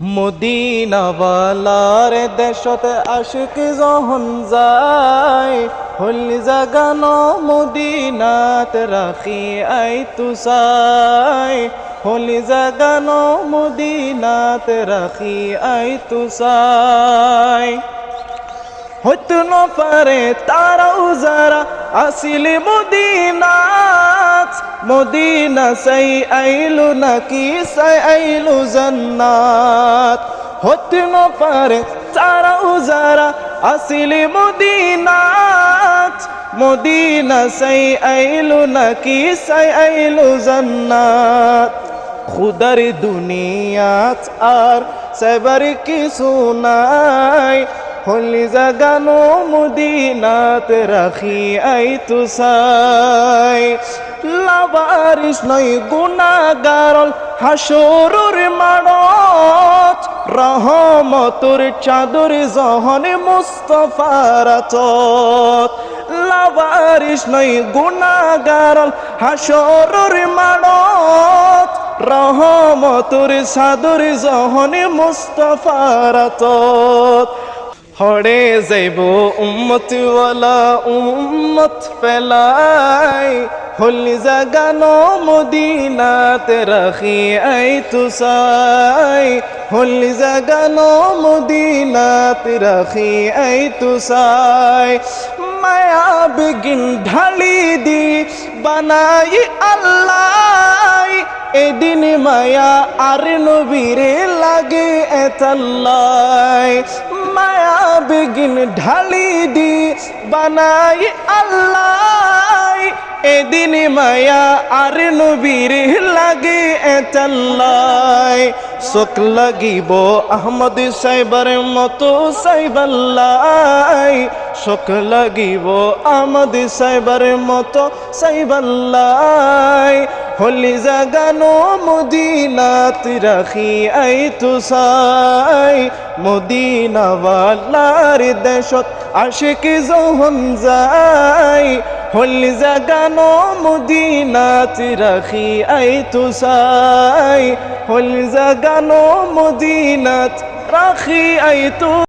মদিনাওয়ালার দেশত আশিক যখন যায়, হলি জাগানো মদিনাত রাখি আই তুসাই। হলি জাগানো মদিনাত রাখি আই তুসাই। হইতে ন পারে তারাও যারা আসিলে মদিনাত মদিনা সাই আইলু নাকি সাই আইলু জান্নাত। হইতে ন পারে তারাও যারা আসিলে মদিনাত। মদিনা সাই আইলু নাকি সাই আইলু জান্নাত। খুদার দুনিয়াত আর সেবার কিছু নাই। হলি জাগানো মুদিনাত রাখি আই তুসাই লাবারিস নয় গুনাগারল হাসরুর মানত। রহমতুর চাদর জহন মুস্তফারাত লাবারিস নয় গুনাগারল হাসরুর মানত। রহমতুর সাদুর জহনে মুস্তফারাত হড়ে যাইব উম্মতওয়ালা উম্মত ফেলাই। হলি জাগানো মদিনাত রাখি আই তুসাই হলি জাগানো মদিনাত রাখি আই তুসাই মায়া বিগিন ঢালি দি বানাই আল্লাহ। এদিন মায়া আর নবীরে লাগে এতাল্লাই মায়া বিগিন ঢালি দি, বানাই আল্লাহ। এদিন মায়া আর নবীর লাগে এতাল্লাই চোখ লাগিব আহমদ সাইবার মতো সাইবাল্লাই চোখ লাগিব আহমদ সাইবার মতো সাইবাল্লাই হলি জাগানো মদিনাত রাখি আই তুসাই মদিনাওয়ালার দেশত আশিক জহন যায়। হলি জাগানো মদিনাত রাখি আই তুসাই হলি জাগানো মদিনাত রাখি আই তু